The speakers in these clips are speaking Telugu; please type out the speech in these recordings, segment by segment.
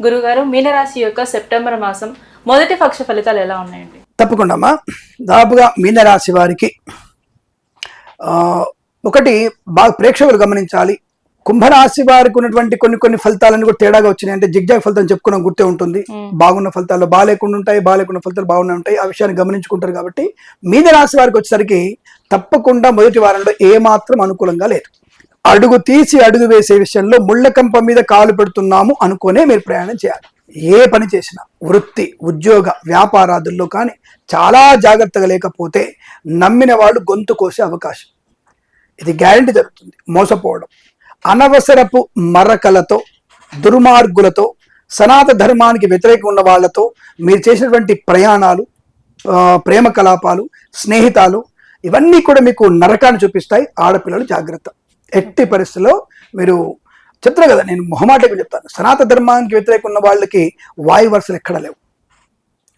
గురుగారు మీనరాశి యొక్క సెప్టెంబర్ మాసం మొదటి పక్ష ఫలితాలు ఎలా ఉన్నాయండి? తప్పకుండా అమ్మా. దాదాపుగా మీనరాశి వారికి ఒకటి బాగా ప్రేక్షకులు గమనించాలి. కుంభరాశి వారికి ఉన్నటువంటి కొన్ని కొన్ని ఫలితాలను కూడా తేడాగా వచ్చినాయి. అంటే జిగ్జాగ్ ఫలితం చెప్పుకున్నాం గుర్తే ఉంటుంది. బాగున్న ఫలితాలు బాగాలేకుండా ఉంటాయి బాగాలేకుండా ఫలితాలు బాగున్నా ఉంటాయి. ఆ విషయాన్ని గమనించుకుంటారు కాబట్టి మీన రాశి వారికి వచ్చేసరికి తప్పకుండా మొదటి వారంలో ఏ మాత్రం అనుకూలంగా లేదు. అడుగు తీసి అడుగు వేసే విషయంలో ముళ్ళకంప మీద కాలు పెడుతున్నాము అనుకునే మీరు ప్రయాణం చేయాలి. ఏ పని చేసినా వృత్తి ఉద్యోగ వ్యాపారాదుల్లో కానీ చాలా జాగ్రత్తగా లేకపోతే నమ్మిన వాళ్ళు గొంతు కోసే అవకాశం. ఇది గ్యారంటీ జరుగుతుంది మోసపోవడం. అనవసరపు మరకలతో దుర్మార్గులతో సనాత ధర్మానికి వ్యతిరేకం ఉన్న వాళ్ళతో మీరు చేసినటువంటి ప్రయాణాలు ప్రేమ కలాపాలు స్నేహితాలు ఇవన్నీ కూడా మీకు నరకాన్ని చూపిస్తాయి. ఆడపిల్లలు జాగ్రత్త. ఎట్టి పరిస్థితుల్లో మీరు చెప్తారు కదా నేను మొహమాటకు చెప్తాను. సనాత ధర్మానికి వ్యతిరేకం ఉన్న వాళ్ళకి వాయు వరుసలు ఎక్కడ లేవు.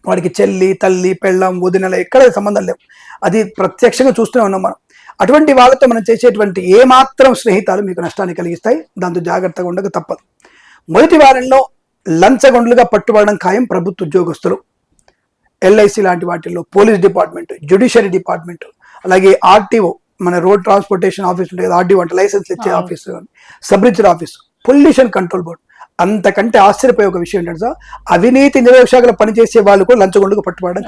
వాడికి చెల్లి తల్లి పెళ్ళం వదినల ఎక్కడ సంబంధం లేవు. అది ప్రత్యక్షంగా చూస్తూనే ఉన్నాం మనం. అటువంటి వాళ్ళతో మనం చేసేటువంటి ఏమాత్రం స్నేహితాలు మీకు నష్టాన్ని కలిగిస్తాయి. దాంతో జాగ్రత్తగా ఉండక తప్పదు. మొదటి వారంలో లంచగొండ్లుగా పట్టుబడడం ఖాయం ప్రభుత్వ ఉద్యోగస్తులు. ఎల్ఐసి లాంటి వాటిల్లో పోలీస్ డిపార్ట్మెంట్ జ్యుడిషియరీ డిపార్ట్మెంట్ అలాగే ఆర్టీఓ మన రోడ్ ట్రాన్స్పోర్టేషన్ ఆఫీస్ ఉంటుంది కదా ఆర్టీఓ అంటే లైసెన్స్ ఇచ్చే. Office sub register office. Pollution control board. అంతకంటే ఆశ్చర్యపోయే ఒక విషయం ఏంటంటే సార్ అవినీతి నిరోధశాఖలో పనిచేసే వాళ్ళు కూడా లంచగొండకు పట్టుబడడం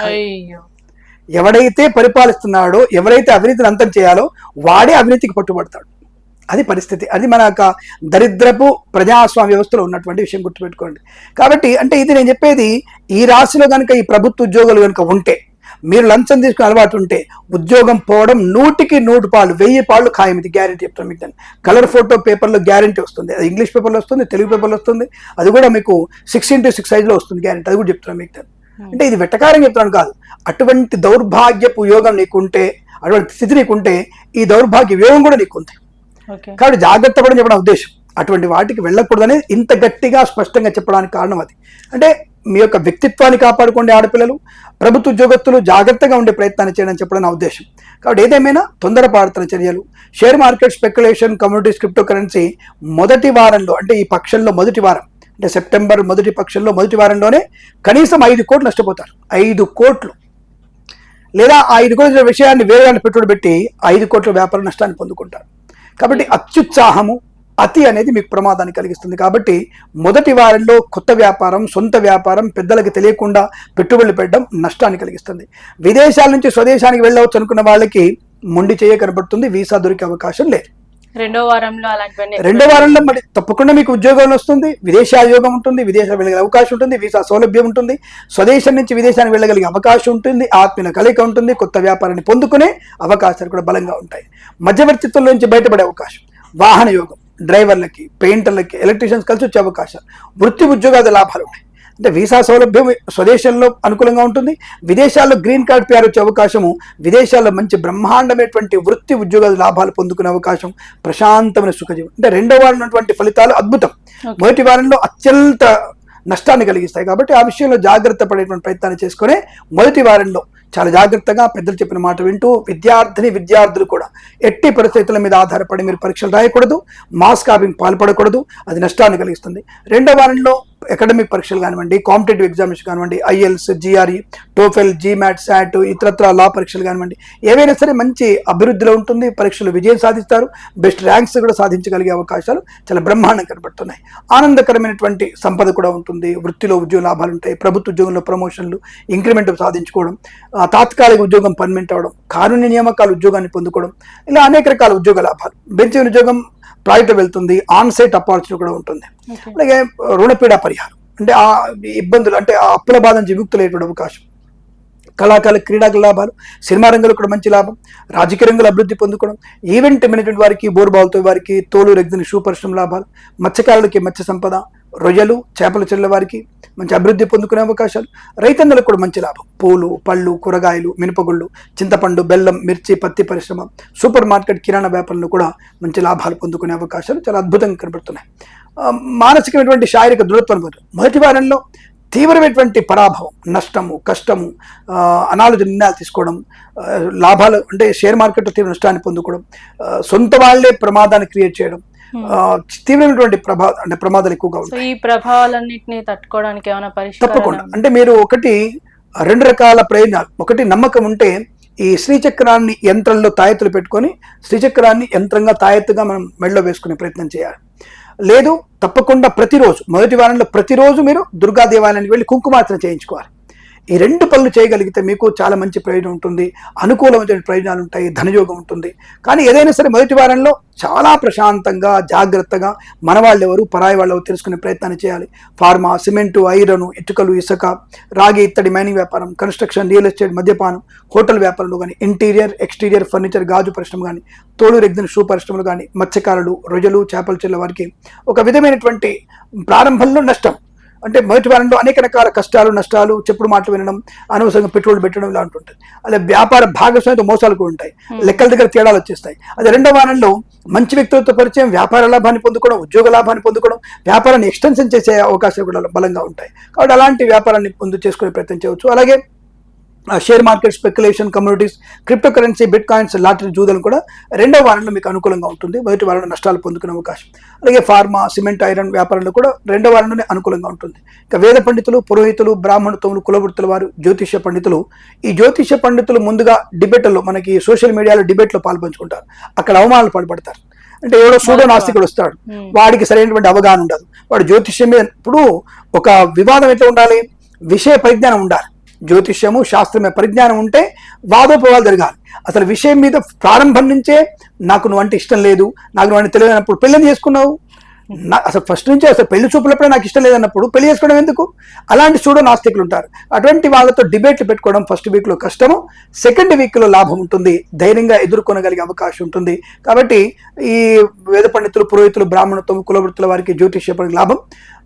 ఎవడైతే పరిపాలిస్తున్నాడో ఎవరైతే అవినీతిని అంతం చేయాలో వాడే అవినీతికి పట్టుబడతాడు. అది పరిస్థితి. అది మన యొక్క దరిద్రపు ప్రజాస్వామ్య వ్యవస్థలో ఉన్నటువంటి విషయం గుర్తుపెట్టుకోండి. కాబట్టి అంటే ఇది నేను చెప్పేది ఈ రాశిలో కనుక ఈ ప్రభుత్వ ఉద్యోగులు కనుక ఉంటే మీరు లంచం తీసుకునే అలవాటు ఉంటే ఉద్యోగం పోవడం నూటికి నూటు పాలు వెయ్యి పాళ్ళు ఖాయం ఇది గ్యారంటీ చెప్తాను మీకు నేను కలర్ ఫోటో పేపర్లో గ్యారంటీ వస్తుంది. అది ఇంగ్లీష్ పేపర్లో వస్తుంది తెలుగు పేపర్లో వస్తుంది. అది కూడా మీకు సిక్స్ ఇంటూ సిక్స్ సైజ్లో వస్తుంది గ్యారంటీ అది కూడా చెప్తున్నాను మీకు నేను అంటే ఇది వెట్టకారం చెప్తాను కాదు. అటువంటి దౌర్భాగ్యపు యోగం నీకుంటే అటువంటి స్థితి నీకుంటే ఈ దౌర్భాగ్య యోగం కూడా నీకుంది. కాబట్టి జాగ్రత్త పడని చెప్పడం ఉద్దేశం. అటువంటి వాటికి వెళ్ళకూడదని ఇంత గట్టిగా స్పష్టంగా చెప్పడానికి కారణం అది. అంటే మీ యొక్క వ్యక్తిత్వాన్ని కాపాడుకోండి ఆడపిల్లలు. ప్రభుత్వ ఉద్యోగస్తులు జాగ్రత్తగా ఉండే ప్రయత్నాన్ని చేయడం చెప్పడం నా ఉద్దేశం. కాబట్టి ఏదేమైనా తొందరపాడుతున్న చర్యలు. Share market speculation communities crypto currency మొదటి వారంలో అంటే ఈ పక్షంలో మొదటి వారం అంటే సెప్టెంబర్ మొదటి పక్షంలో మొదటి వారంలోనే కనీసం ఐదు కోట్లు నష్టపోతారు. ఐదు కోట్లు. లేదా ఆ ఐదు కోట్ల విషయాన్ని వేరే పెట్టుబడి పెట్టి ఐదు కోట్ల వ్యాపార నష్టాన్ని పొందుకుంటారు. కాబట్టి అత్యుత్సాహము అతి అనేది మీకు ప్రమాదాన్ని కలిగిస్తుంది. కాబట్టి మొదటి వారంలో కొత్త వ్యాపారం సొంత వ్యాపారం పెద్దలకు తెలియకుండా పెట్టుబడులు పెట్టడం నష్టాన్ని కలిగిస్తుంది. విదేశాల నుంచి స్వదేశానికి వెళ్ళవచ్చు అనుకున్న వాళ్ళకి మొండి చేయ కనబడుతుంది వీసా దొరికే అవకాశం లేదు. రెండో వారంలో అలాంటివన్నీ రెండో వారంలో మరి తప్పకుండా మీకు ఉద్యోగం వస్తుంది విదేశ యోగం ఉంటుంది విదేశాలు వెళ్ళగలిగే అవకాశం ఉంటుంది వీసా సౌలభ్యం ఉంటుంది. స్వదేశం నుంచి విదేశానికి వెళ్ళగలిగే అవకాశం ఉంటుంది ఆత్మీయ కలయిక ఉంటుంది కొత్త వ్యాపారాన్ని పొందుకునే అవకాశాలు కూడా బలంగా ఉంటాయి. మధ్యవర్తిత్వం నుంచి బయటపడే అవకాశం వాహన యోగం. డ్రైవర్లకి పెయింటర్లకి ఎలక్ట్రీషియన్స్ కలిసి వచ్చే అవకాశాలు. వృత్తి ఉద్యోగాల లాభాలు ఉన్నాయి అంటే వీసా సౌలభ్యం స్వదేశంలో అనుకూలంగా ఉంటుంది. విదేశాల్లో గ్రీన్ కార్డ్ పేరు వచ్చే అవకాశము విదేశాల్లో మంచి బ్రహ్మాండమైనటువంటి వృత్తి ఉద్యోగాల లాభాలు పొందుకునే అవకాశం ప్రశాంతమైన సుఖజీవనం అంటే రెండో వారం ఉన్నటువంటి ఫలితాలు అద్భుతం. మొదటి వారంలో అత్యంత నష్టాన్ని కలిగిస్తాయి. కాబట్టి ఆ విషయంలో జాగ్రత్త పడేటువంటి ప్రయత్నాన్ని చేసుకునే మొదటి వారంలో చాలా జాగ్రత్తగా పెద్దలు చెప్పిన మాట వింటూ విద్యార్థిని విద్యార్థులు కూడా ఎట్టి పరిస్థితుల మీద ఆధారపడి మీరు పరీక్షలు రాయకూడదు మాస్ కాపింగ్ పాల్పడకూడదు అది నష్టాన్ని కలిగిస్తుంది. రెండో వారంలో అకాడమిక్ పరీక్షలు కానివ్వండి కాంపిటేటివ్ ఎగ్జామినేషన్ కానివ్వండి IELTS GRE TOEFL GMAT SAT ఇతరత్ర లా పరీక్షలు కానివ్వండి ఏవైనా సరే మంచి అభివృద్ధిలో ఉంటుంది పరీక్షలు విజయం సాధిస్తారు బెస్ట్ ర్యాంక్స్ కూడా సాధించగలిగే అవకాశాలు చాలా బ్రహ్మాండం కనబడుతున్నాయి. ఆనందకరమైనటువంటి సంపద కూడా ఉంటుంది వృత్తిలో ఉద్యోగ లాభాలు ఉంటాయి ప్రభుత్వ ఉద్యోగంలో ప్రమోషన్లు ఇంక్రిమెంట్ సాధించుకోవడం తాత్కాలిక ఉద్యోగం పర్మనెంట్ అవడం కారుణ్య నియామకాలు ఉద్యోగాన్ని పొందుకోవడం ఇలా అనేక రకాల ఉద్యోగ లాభాలు. బెంచ్ ఉద్యోగం ప్రాజెక్ట్ వెళ్తుంది ఆన్ సైట్ అపార్చునిటీ కూడా ఉంటుంది. అలాగే రుణపీడ పరిహారం అంటే ఆ ఇబ్బందులు అంటే ఆ అప్పుల బాధ నుంచి విముక్తులయ్యేటువంటి అవకాశం కళాకాల క్రీడా లాభాలు సినిమా రంగంలో కూడా మంచి లాభం రాజకీయ రంగంలో అభివృద్ధి పొందుకోవడం ఈవెంట్ మేనేజ్మెంట్ వారికి బోర్బాల్తో వారికి తోలు రెగ్జిన్ షూ పరిశ్రమ లాభాలు మత్స్యకారులకి మత్స్య సంపద రొయ్యలు చేపల చెల్లవారికి మంచి అభివృద్ధి పొందుకునే అవకాశాలు. రైతన్నలకు కూడా మంచి లాభం. పూలు పళ్ళు కూరగాయలు మినపగుళ్ళు చింతపండు బెల్లం మిర్చి పత్తి పరిశ్రమ సూపర్ మార్కెట్ కిరాణా వ్యాపారంలో కూడా మంచి లాభాలు పొందుకునే అవకాశాలు చాలా అద్భుతంగా కనబడుతున్నాయి. మానసికమైనటువంటి శారీరక దృఢత్వం మొదటి వారంలో తీవ్రమైనటువంటి పరాభవం నష్టము కష్టము అనాలోచన నిర్ణయాలు తీసుకోవడం లాభాలు అంటే షేర్ మార్కెట్లో తీవ్ర నష్టాన్ని పొందుకోవడం సొంత వాళ్ళే ప్రమాదాన్ని క్రియేట్ చేయడం తీవ్రమైనటువంటి ప్రభా అంటే ప్రమాదాలు ఎక్కువగా ఉంటాయి. ఈ ప్రభావాలన్నిటిని తట్టుకోవడానికి ఏమైనా తప్పకుండా. పరిష్కారం అంటే మీరు ఒకటి రెండు రకాల ప్రయోజనాలు. ఒకటి నమ్మకం ఉంటే ఈ శ్రీచక్రాన్ని యంత్రంలో తాయెత్తులు పెట్టుకొని శ్రీచక్రాన్ని యంత్రంగా తాయెత్తుగా మనం మెడలో వేసుకునే ప్రయత్నం చేయాలి. లేదు తప్పకుండా ప్రతిరోజు మొదటి వారంలో ప్రతిరోజు మీరు దుర్గా దేవాలయానికి వెళ్ళి కుంకుమార్చన చేయించుకోవాలి. ఈ రెండు పనులు చేయగలిగితే మీకు చాలా మంచి ప్రయోజనం ఉంటుంది. అనుకూలమైన ప్రయోజనాలు ఉంటాయి ధనయోగం ఉంటుంది. కానీ ఏదైనా సరే మొదటి వారంలో చాలా ప్రశాంతంగా జాగ్రత్తగా మన వాళ్ళు ఎవరు పరాయి వాళ్ళు ఎవరు తెలుసుకునే ప్రయత్నాన్ని చేయాలి. ఫార్మా సిమెంటు ఐరను ఇటుకలు ఇసుక రాగి ఇత్తడి మైనింగ్ వ్యాపారం కన్స్ట్రక్షన్ రియల్ ఎస్టేట్ మద్యపానం హోటల్ వ్యాపారంలో కానీ ఇంటీరియర్ ఎక్స్టీరియర్ ఫర్నిచర్ గాజు పరిశ్రమ కానీ తోడు రెగ్జిన్ షూ పరిశ్రమలు కానీ మత్స్యకారులు రొయ్యలు చేపల చెల్ల వారికి ఒక విధమైనటువంటి ప్రారంభంలో నష్టం. అంటే మొదటి వారంలో అనేక రకాల కష్టాలు నష్టాలు చెప్పుడు మాటలు వినడం అనవసరంగా పెట్రోల్ పెట్టడం ఇలా ఉంటుంటుంది అలా వ్యాపార భాగస్వామితో మోసాలు కూడా ఉంటాయి. లెక్కల దగ్గర తేడాలు వచ్చేస్తాయి. అదే రెండో వారంలో మంచి వ్యక్తులతో పరిచయం వ్యాపార లాభాన్ని పొందుకోవడం ఉద్యోగ లాభాన్ని పొందుకోవడం వ్యాపారాన్ని ఎక్స్టెన్షన్ చేసే అవకాశాలు కూడా బలంగా ఉంటాయి. కాబట్టి అలాంటి వ్యాపారాన్ని పొందు చేసుకునే ప్రయత్నం చేయవచ్చు. అలాగే share market speculation communities crypto currency bitcoins lottery జూదలు కూడా రెండో వారంలో మీకు అనుకూలంగా ఉంటుంది. మొదటి వారంలో నష్టాలు పొందుకునే అవకాశం. అలాగే ఫార్మా సిమెంట్ ఐరన్ వ్యాపారంలో కూడా రెండో వారంలోనే అనుకూలంగా ఉంటుంది. ఇక వేద పండితులు పురోహితులు బ్రాహ్మణత్వములు కులవృత్తుల వారు జ్యోతిష్య పండితులు ఈ జ్యోతిష్య పండితులు ముందుగా డిబేట్లో మనకి సోషల్ మీడియాలో డిబేట్లో పాల్పంచుకుంటారు. అక్కడ అవమానాలు పడబడతారు అంటే ఎవడో సూడో నాస్తికుడు వస్తాడు. వాడికి సరైనటువంటి అవగాహన ఉండదు. వాడు జ్యోతిష్యం మీద ఇప్పుడు ఒక వివాదం ఎట్లా ఉండాలి? విషయ పరిజ్ఞానం ఉండాలి. జ్యోతిష్యము శాస్త్రమే పరిజ్ఞానం ఉంటే వాదోపవాదాలు జరగాలి. అసలు విషయం మీద ప్రారంభం నుంచే నాకు నువ్వు అంటే ఇష్టం లేదు నాకు నువ్వు తెలియనప్పుడు పెళ్ళని చేసుకున్నావు? నా- అసలు ఫస్ట్ నుంచే అసలు పెళ్ళి చూపులప్పుడే నాకు ఇష్టం లేదన్నప్పుడు పెళ్ళి చేసుకోవడం ఎందుకు? అలాంటి చూడో నాస్తికులు ఉంటారు. అటువంటి వాళ్ళతో డిబేట్లు పెట్టుకోవడం ఫస్ట్ వీక్లో కష్టము సెకండ్ వీక్లో లాభం ఉంటుంది. ధైర్యంగా ఎదుర్కొనగలిగే అవకాశం ఉంటుంది. కాబట్టి ఈ వేద పండితులు పురోహితులు బ్రాహ్మణత్వం కులవృత్తుల వారికి జ్యోతిష్య లాభం.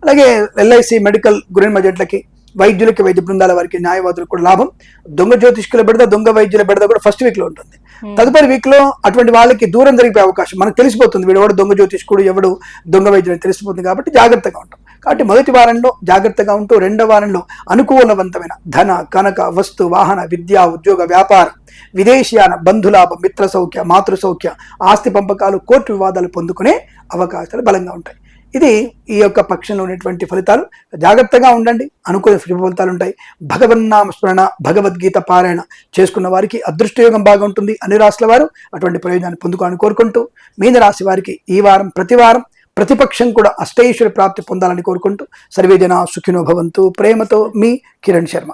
అలాగే ఎల్ఐసి మెడికల్ గురిన్ జట్లకి వైద్యులకి వైద్య బృందాల వారికి న్యాయవాదులకు కూడా లాభం. దొంగ జ్యోతిష్కుల బెడద దొంగ వైద్యుల బెడద కూడా ఫస్ట్ వీక్లో ఉంటుంది. తదుపరి వీక్లో అటువంటి వాళ్ళకి దూరం జరిగే అవకాశం మనకు తెలిసిపోతుంది వీడు ఎవడు దొంగ జ్యోతిష్కుడు ఎవడు దొంగ వైద్యుడు తెలిసిపోతుంది కాబట్టి జాగ్రత్తగా ఉంటాం. కాబట్టి మొదటి వారంలో జాగ్రత్తగా ఉంటూ రెండో వారంలో అనుకూలవంతమైన ధన కనక వస్తు వాహన విద్య ఉద్యోగ వ్యాపారం విదేశీయాన బంధులాభ మిత్ర సౌఖ్య మాతృ సౌఖ్య ఆస్తి పంపకాలు కోర్టు వివాదాలు పొందుకునే అవకాశాలు బలంగా ఉంటాయి. ఇది ఈ యొక్క పక్షంలో ఉన్నటువంటి ఫలితాలు. జాగ్రత్తగా ఉండండి. అనుకూల శుభ ఫలితాలు ఉంటాయి. భగవన్నామ స్మరణ భగవద్గీత పారాయణ చేసుకున్న వారికి అదృష్టయోగం బాగా ఉంటుంది. అన్ని రాశుల వారు అటువంటి ప్రయోజనాన్ని పొందుకోవాలని కోరుకుంటూ మీన రాశి వారికి ఈ వారం ప్రతి వారం ప్రతిపక్షం కూడా అష్టైశ్వర్య ప్రాప్తి పొందాలని కోరుకుంటూ సర్వేజన సుఖినో భవంతు. ప్రేమతో మీ కిరణ్ శర్మ.